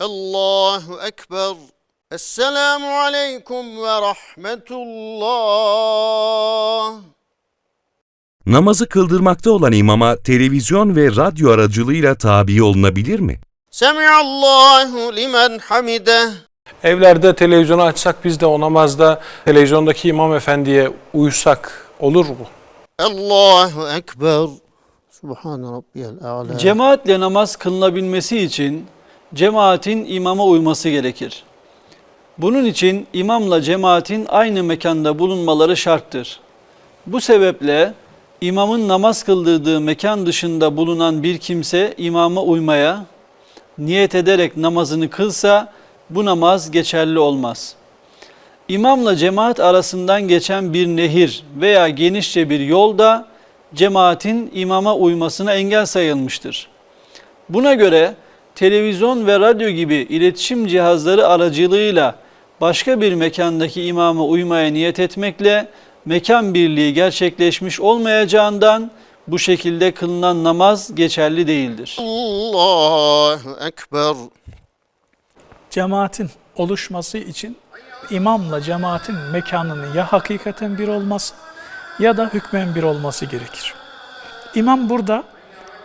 Allahu Ekber. Esselamu Aleyküm ve Rahmetullah. Namazı kıldırmakta olan imama televizyon ve radyo aracılığıyla tabi olunabilir mi? Semiallahu limen hamideh. Evlerde televizyonu açsak biz de o namazda televizyondaki imam efendiye uysak olur mu? Allahu Ekber. Subhan Rabbiyel A'la. Cemaatle namaz kılınabilmesi için cemaatin imama uyması gerekir. Bunun için imamla cemaatin aynı mekanda bulunmaları şarttır. Bu sebeple imamın namaz kıldırdığı mekan dışında bulunan bir kimse imama uymaya niyet ederek namazını kılsa bu namaz geçerli olmaz. İmamla cemaat arasından geçen bir nehir veya genişçe bir yolda cemaatin imama uymasına engel sayılmıştır. Buna göre televizyon ve radyo gibi iletişim cihazları aracılığıyla başka bir mekandaki imama uymaya niyet etmekle mekan birliği gerçekleşmiş olmayacağından bu şekilde kılınan namaz geçerli değildir. Allahu Ekber. cemaatin oluşması için imamla cemaatin mekanının ya hakikaten bir olması ya da hükmen bir olması gerekir. İmam burada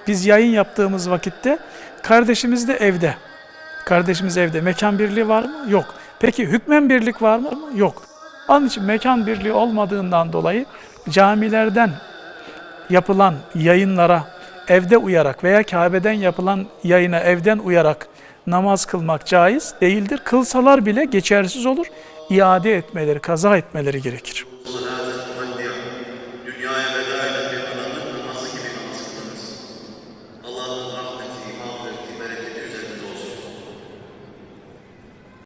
biz yayın yaptığımız vakitte kardeşimiz de evde. Kardeşimiz evde. Mekan birliği var mı? Yok. Peki hükmen birlik var mı? Yok. Onun için mekan birliği olmadığından dolayı camilerden yapılan yayınlara evde uyarak veya Kabe'den yapılan yayına evden uyarak namaz kılmak caiz değildir. Kılsalar bile geçersiz olur. İade etmeleri, kaza etmeleri gerekir.